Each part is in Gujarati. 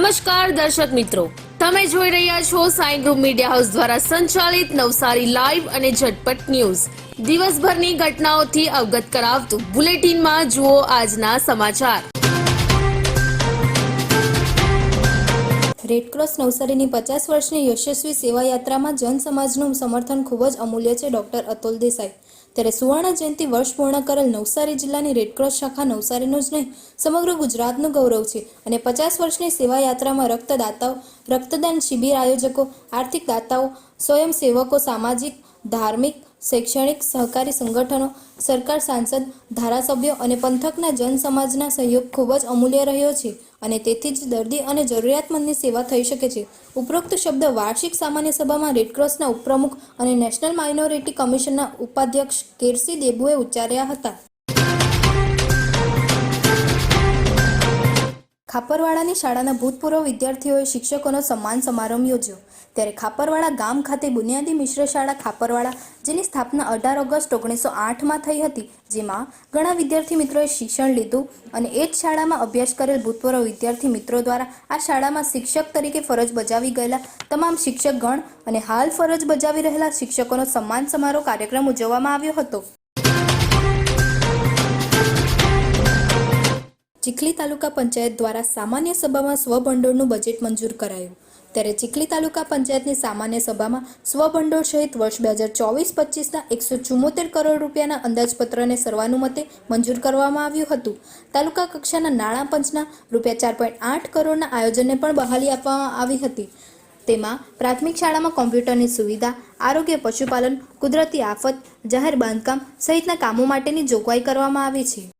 નમસ્કાર દર્શક મિત્રો. તમે જોઈ રહ્યા છો સાઈ ગ્રુપ મીડિયા હાઉસ દ્વારા સંચાલિત નવસારી લાઈવ અને ઝટપટ ન્યૂઝ. દિવસભરની ઘટનાઓથી અવગત કરાવતું બુલેટિનમાં જુઓ આજના સમાચાર. રેડક્રોસ નવસારીની પચાસ વર્ષની યશસ્વી સેવાયાત્રામાં જન જનસમાજનું સમર્થન ખૂબ જ અમૂલ્ય છે ડોક્ટર અતુલ દેસાઈ. ત્યારે સુવર્ણ જયંતિ વર્ષ પૂર્ણ કરેલ નવસારી જિલ્લાની રેડક્રોસ શાખા નવસારીનું જ નહીં, સમગ્ર ગુજરાતનું ગૌરવ છે. અને પચાસ વર્ષની સેવા યાત્રામાં રક્તદાતાઓ, રક્તદાન શિબિર આયોજકો, આર્થિક દાતાઓ સ્વયંસેવકો સામાજિક, ધાર્મિક, શૈક્ષણિક, સહકારી સંગઠનો, સરકાર સાંસદ, ધારાસભ્યો અને પંથકના જનસમાજના સહયોગ ખૂબ જ અમૂલ્ય રહ્યો છે. અને તેથી જ દર્દી અને જરૂરિયાતમંદની સેવા થઈ શકે છે. ઉપરોક્ત શબ્દ વાર્ષિક સામાન્ય સભામાં રેડક્રોસના ઉપપ્રમુખ અને નેશનલ માઇનોરિટી કમિશનના ઉપાધ્યક્ષ કેરસી દેબુએ ઉચ્ચાર્યા હતા. ખાપરવાડાની શાળાના ભૂતપૂર્વ વિદ્યાર્થીઓએ શિક્ષકોનો સન્માન સમારંભ યોજ્યો. ત્યારે ખાપરવાડા ગામ ખાતે બુનિયાદી મિશ્ર શાળા ખાપરવાડા જેની સ્થાપના અઢાર ઓગસ્ટ ઓગણીસો આઠમાં થઈ હતી, જેમાં ઘણા વિદ્યાર્થી મિત્રોએ શિક્ષણ લીધું અને એ જ શાળામાં અભ્યાસ કરેલ ભૂતપૂર્વ વિદ્યાર્થી મિત્રો દ્વારા આ શાળામાં શિક્ષક તરીકે ફરજ બજાવી ગયેલા તમામ શિક્ષકગણ અને હાલ ફરજ બજાવી રહેલા શિક્ષકોનો સન્માન સમારોહ કાર્યક્રમ ઉજવવામાં આવ્યો હતો. ચીખલી તાલુકા પંચાયત દ્વારા સામાન્ય સભામાં સ્વભંડોળનું બજેટ મંજૂર કરાયું. ત્યારે ચીખલી તાલુકા પંચાયતની સામાન્ય સભામાં સ્વભંડોળ સહિત વર્ષ બે હજાર ચોવીસ પચીસના એકસો ચુમ્મોતેર કરોડ રૂપિયાના અંદાજપત્રને સર્વાનુમતે મંજૂર કરવામાં આવ્યું હતું. તાલુકા કક્ષાના નાણાં પંચના રૂપિયા ચાર પોઈન્ટ આઠ કરોડના આયોજનને પણ બહાલી આપવામાં આવી હતી. તેમાં પ્રાથમિક શાળામાં કોમ્પ્યુટરની સુવિધા, આરોગ્ય, પશુપાલન, કુદરતી આફત, જાહેર બાંધકામ સહિતના કામો માટેની જોગવાઈ કરવામાં આવી છે.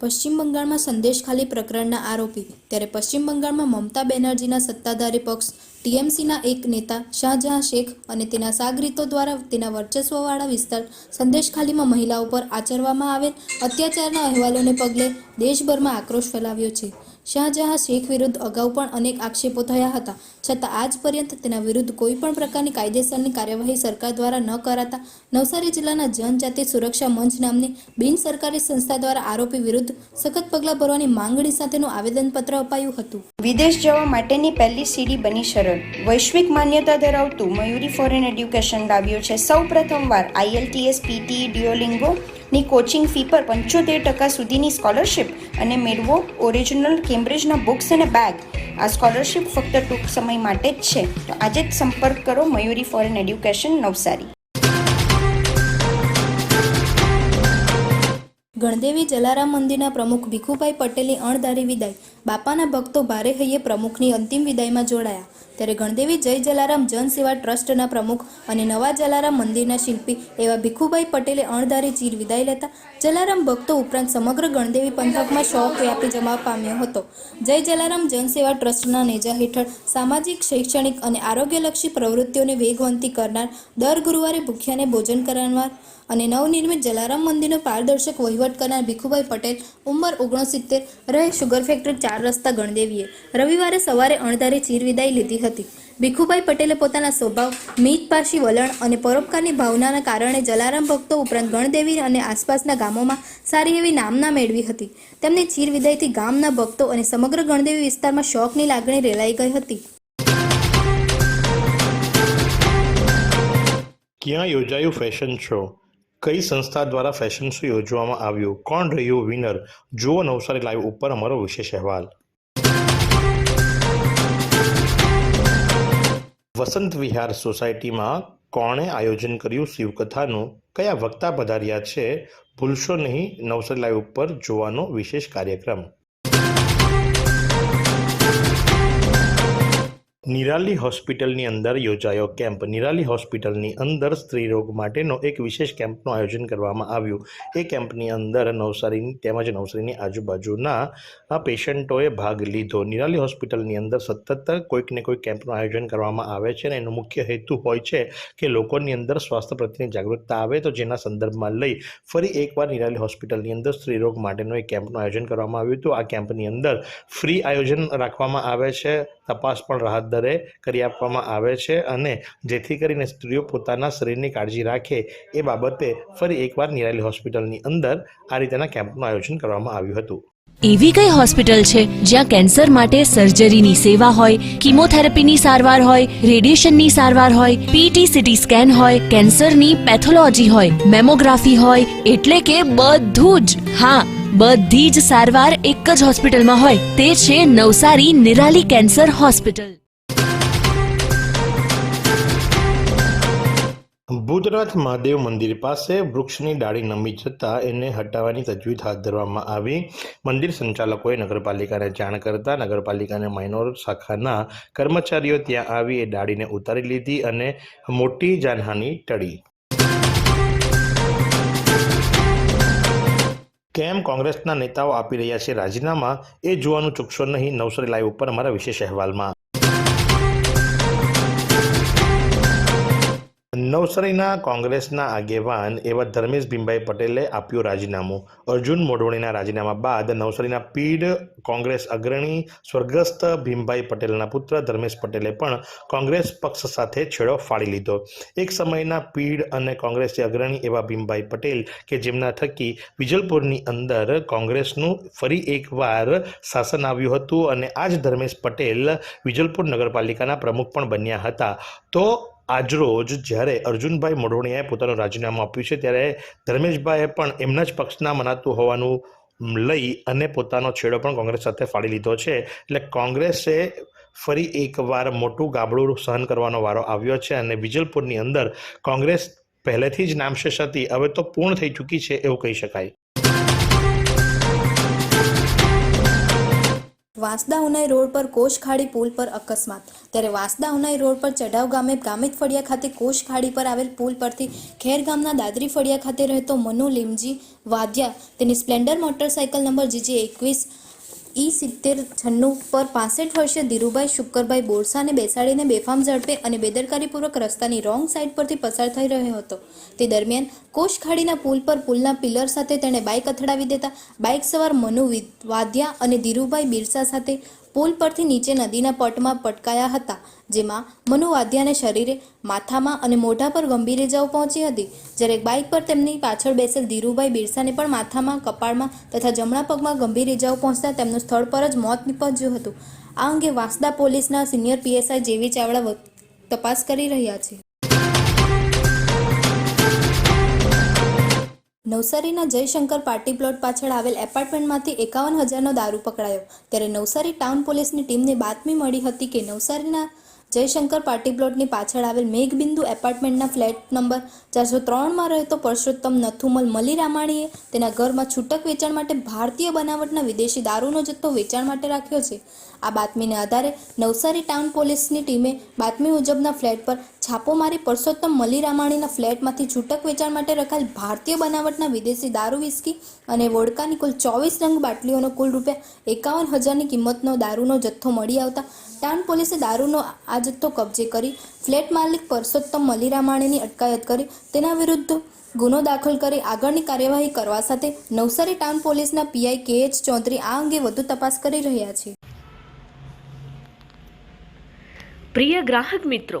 પશ્ચિમ બંગાળમાં સંદેશ ખાલી પ્રકરણના આરોપી, ત્યારે પશ્ચિમ બંગાળમાં મમતા બેનર્જીના સત્તાધારી પક્ષ, ટીએમસીના એક નેતા, શાહજહાં શેખ અને તેના સાગરીતો દ્વારા તેના વર્ચસ્વવાળા વિસ્તાર સંદેશખાલીમાં મહિલાઓ પર આચરવામાં આવેલ અત્યાચારના અહેવાલોને પગલે દેશભરમાં આક્રોશ ફેલાવ્યો છે. શાહજહાં શેખ વિરુદ્ધ અગાઉ પણ અનેક આક્ષેપો થયા હતા. છતાં આજ પર્યંત તેના વિરુદ્ધ કોઈ પણ પ્રકારની કાયદેસરની કાર્યવાહી સરકાર દ્વારા ન કરાતા નવસારી જિલ્લાના જનજાતિ સુરક્ષા મંચ નામની બિન સરકારી સંસ્થા દ્વારા આરોપી વિરુદ્ધ સખત પગલાં ભરવાની માંગણી સાથેનું આવેદનપત્ર અપાયું હતું. વિદેશ જવા માટેની પહેલી સીડી બની સરળ વૈશ્વિક માન્યતા ધરાવતું મયુરી ફોરેન એડ્યુકેશન લાવ્યું છે. સૌ પ્રથમવાર આઈએલટીએસ પીટી ડિયોલિંગો ની કોચિંગ ફી પર પંચોતેર ટકા સુધીની સ્કોલરશિપ અને મેળવો ઓરિજિનલ કેમ્બ્રિજના બુક્સ અને બેગ આ સ્કોલરશિપ ફક્ત ટૂંક સમય માટે જ છે. તો આજે જ સંપર્ક કરો મયુરી ફોરેન એડ્યુકેશન નવસારી. ગણદેવી જલારામ મંદિરના પ્રમુખ ભીખુભાઈ પટેલની અણધારી વિદાય. બાપાના ભક્તો ભારે હૈયે પ્રમુખની અંતિમ વિદાયમાં જોડાયા. ત્યારે ગણદેવી જય જલારામ જનસેવા ટ્રસ્ટના પ્રમુખ અને નવા જલારામ મંદિરના શિલ્પી એવા ભીખુભાઈ પટેલે અણધારી ચીર વિદાય લેતા જલારામ ભક્તો ઉપરાંત સમગ્ર ગણદેવી પંથકમાં શોક વ્યાપી જમા પામ્યો હતો. જય જલારામ જનસેવા ટ્રસ્ટના નેજા હેઠળ સામાજિક, શૈક્ષણિક અને આરોગ્યલક્ષી પ્રવૃત્તિઓને વેગવંતી કરનાર દર ગુરુવારે ભૂખ્યાને ભોજન કરાવનાર અને નવનિર્મિત જલારામ મંદિરનો પારદર્શક વહીવટ કરનાર ભીખુભાઈ પટેલ ઉંમર ઓગણસિત્તેર, રહે શુગર ફેક્ટરી ચાર રસ્તા ગણદેવીએ. રવિવારે સવારે અણધારી ચીરવિદાય લીધી હતી. ભીખુભાઈ પટેલે પોતાના સ્વભાવ મીતપાશી વલણ અને પરોપકારની ભાવનાના કારણે જલારામ ભક્તો ઉપરાંત ગણદેવી અને આસપાસના ગામોમાં સારી એવી નામના મેળવી હતી. તેમની ચીરવિદાયથી ગામના ભક્તો અને સમગ્ર ગણદેવી વિસ્તારમાં શોકની લાગણી રેલાઈ ગઈ હતી. ક્યાં યોજાયું ફેશન શો? કઈ સંસ્થા દ્વારા ફેશન શો યોજવામાં આવ્યું? કોણ રહ્યું વિનર? જુઓ નવસારી લાઈવ ઉપર અમારો વિશેષ અહેવાલ. વસંત વિહાર સોસાયટીમાં કોણે આયોજન કર્યું શિવકથાનું? કયા વક્તા પધાર્યા છે? ભૂલશો નહીં, નવસર લાઈવ ઉપર જોવાનો વિશેષ કાર્યક્રમ. નિરાલી હોસ્પિટલની અંદર યોજાયો કેમ્પ. નિરાલી હોસ્પિટલની અંદર સ્ત્રીરોગ માટેનો એક વિશેષ કેમ્પનું આયોજન કરવામાં આવ્યું. એ કેમ્પની અંદર નવસારીની તેમજ નવસારીની આજુબાજુના આ પેશન્ટોએ ભાગ લીધો. નિરાલી હોસ્પિટલની અંદર સતત કોઈક ને કોઈક કેમ્પનું આયોજન કરવામાં આવે છે અને એનો મુખ્ય હેતુ હોય છે કે લોકોની અંદર સ્વાસ્થ્ય પ્રત્યેની જાગૃતતા આવે. તો જેના સંદર્ભમાં લઈ ફરી એકવાર નિરાલી હોસ્પિટલની અંદર સ્ત્રીરોગ માટેનો એક કેમ્પનું આયોજન કરવામાં આવ્યું હતું. આ કેમ્પની અંદર ફ્રી આયોજન રાખવામાં આવે છે. તપાસ પણ રાહત દરે કરી આપવામાં આવે છે અને જેથી કરીને સ્ત્રીઓ પોતાના શરીરની કાળજી રાખે એ બાબતે ફરી એકવાર નિરાલી હોસ્પિટલની અંદર આ રીતેના કેમ્પનું આયોજન કરવામાં આવ્યું હતું. એવી કઈ હોસ્પિટલ છે જ્યાં કેન્સર માટે સર્જરીની સેવા હોય, કિમોથેરાપીની સારવાર હોય, રેડિયેશનની સારવાર હોય પીટી સીટી સ્કેન હોય, કેન્સરની પેથોલોજી હોય, મેમોગ્રાફી હોય, એટલે કે બધું જ. હા, બધી જ સારવાર એક જ હોસ્પિટલમાં હોય, તે છે નવસારી નિરાલી કેન્સર હોસ્પિટલ. ભૂતનાથ મહાદેવ મંદિર પાસે વૃક્ષની ડાળી નમી જતાં એને હટાવવાની તજવીજ હાથ ધરવામાં આવી. મંદિર સંચાલકોએ નગરપાલિકાને જાણ કરતા નગરપાલિકાના માઇનોર શાખાના કર્મચારીઓ ત્યાં આવી એ ડાળીને ઉતારી લીધી અને મોટી જાનહાની ટળી. કેમ કોંગ્રેસના નેતાઓ આપી રહ્યા છે રાજીનામા? એ જોવાનું ચૂકશો નહીં. નવસારી લાઈવ ઉપર અમારા વિશેષ અહેવાલમાં. નવસારીના કોંગ્રેસના આગેવાન એવા ધર્મેશ ભીમભાઈ પટેલે આપ્યું રાજીનામું. અર્જુન મોઢવણીના રાજીનામા બાદ નવસારીના પીડ કોંગ્રેસ અગ્રણી સ્વર્ગસ્થ ભીમભાઈ પટેલના પુત્ર ધર્મેશ પટેલે પણ કોંગ્રેસ પક્ષ સાથે છેડો ફાડી લીધો. એક સમયના પીડ અને કોંગ્રેસી અગ્રણી એવા ભીમભાઈ પટેલ કે જેમના થકી વિજલપુરની અંદર કોંગ્રેસનું ફરી એકવાર શાસન આવ્યું હતું અને આ જ ધર્મેશ પટેલ વિજલપુર નગરપાલિકાના પ્રમુખ પણ બન્યા હતા. તો આજરોજ જ્યારે અર્જુનભાઈ મોઢવણીયાએ પોતાનું રાજીનામું આપ્યું છે, ત્યારે ધર્મેશભાઈએ પણ એમના જ પક્ષના મનાતું હોવાનું લઈ અને પોતાનો છેડો પણ કોંગ્રેસ સાથે ફાડી લીધો છે. એટલે કોંગ્રેસે ફરી એકવાર મોટું ગાબડું સહન કરવાનો વારો આવ્યો છે અને વિજલપુરની અંદર કોંગ્રેસ પહેલેથી જ નામશેષ હતી. હવે તો પૂર્ણ થઈ ચૂકી છે એવું કહી શકાય. વાંસદા ઉનાઈ રોડ પર કોશ ખાડી પુલ પર અકસ્માત. ત્યારે વાંસદા ઉનાઈ રોડ પર ચઢાવ ગામે ગામિત ફળિયા ખાતે કોશ ખાડી પર આવેલ પુલ પરથી ખેર ગામના દાદરી ફળિયા ખાતે રહેતો મનુ લીમજી વાદ્યા તેની સ્પ્લેન્ડર મોટરસાયકલ નંબર જીજી એકવીસ ઈ સિત્તેર છન્નું પર પાસઠ વર્ષીય ધીરુભાઈ શુક્કરભાઈ બોરસાને બેસાડીને બેફામ ઝડપે અને બેદરકારીપૂર્વક રસ્તાની રોંગ સાઈડ પરથી પસાર થઈ રહ્યો હતો. તે દરમિયાન કોશખાડીના પુલ પર પુલના પિલર સાથે તેણે બાઇક અથડાવી દેતા બાઇક સવાર મનુ વાદ્યા અને ધીરુભાઈ બિરસા સાથે પુલ પરથી નીચે નદીના પટમાં પટકાયા હતા, જેમાં મનુ વાધ્યાને શરીરે માથામાં અને મોઢા પર ગંભીર ઇજાઓ પહોંચી હતી. જ્યારે બાઇક પર તેમની પાછળ બેસેલ ધીરુભાઈ બિરસાને પણ માથામાં, કપાળમાં તથા જમણા પગમાં ગંભીર ઇજાઓ પહોંચતા તેમનું સ્થળ પર જ મોત નિપજ્યું હતું. આ અંગે વાંસદા પોલીસના સિનિયર પીએસઆઈ જેવી ચાવડા તપાસ કરી રહ્યા છે. નવસારીના જયશંકર પાર્ટી પ્લોટ પાછળ આવેલ એપાર્ટમેન્ટમાંથી એકાવન હજારનો દારૂ પકડાયો. ત્યારે નવસારી ટાઉન પોલીસની ટીમને બાતમી મળી હતી કે નવસારીના જયશંકર પાર્ટી પ્લોટની પાછળ આવેલ મેઘબિંદુ એપાર્ટમેન્ટના ફ્લેટ નંબર ચારસો ત્રણમાં રહેતો પરસોત્તમ નથુમલ મલી રામાણીએ તેના ઘરમાં છૂટક વેચાણ માટે ભારતીય બનાવટના વિદેશી દારૂનો જથ્થો વેચાણ માટે રાખ્યો છે. આ બાતમીને આધારે નવસારી ટાઉન પોલીસની ટીમે બાતમી મુજબના ફ્લેટ પર છાપો મારી પરસોત્તમ મલી રામાણીના ફ્લેટમાંથી છૂટક વેચાણ માટે રખાયેલ ભારતીય બનાવટના વિદેશી દારૂ વિસ્કી અને વોડકાની કુલ ચોવીસ રંગ બાટલીઓનો કુલ રૂપિયા એકાવન હજારની કિંમતનો દારૂનો જથ્થો મળી આવતા. ટાણ પોલીસે દારૂનો આ જથ્થો કબજે કરી ફ્લેટ માલિક પરસોત્તમ મલી રામાણીની અટકાયત કરી તેના વિરુદ્ધ ગુનો દાખલ કરી આગળની કાર્યવાહી કરવા સાથે નવસારી ટાઉન પોલીસના પીઆઈ કે એચ ચૌધરી આ અંગે વધુ તપાસ કરી રહ્યા છે. પ્રિય ગ્રાહક મિત્રો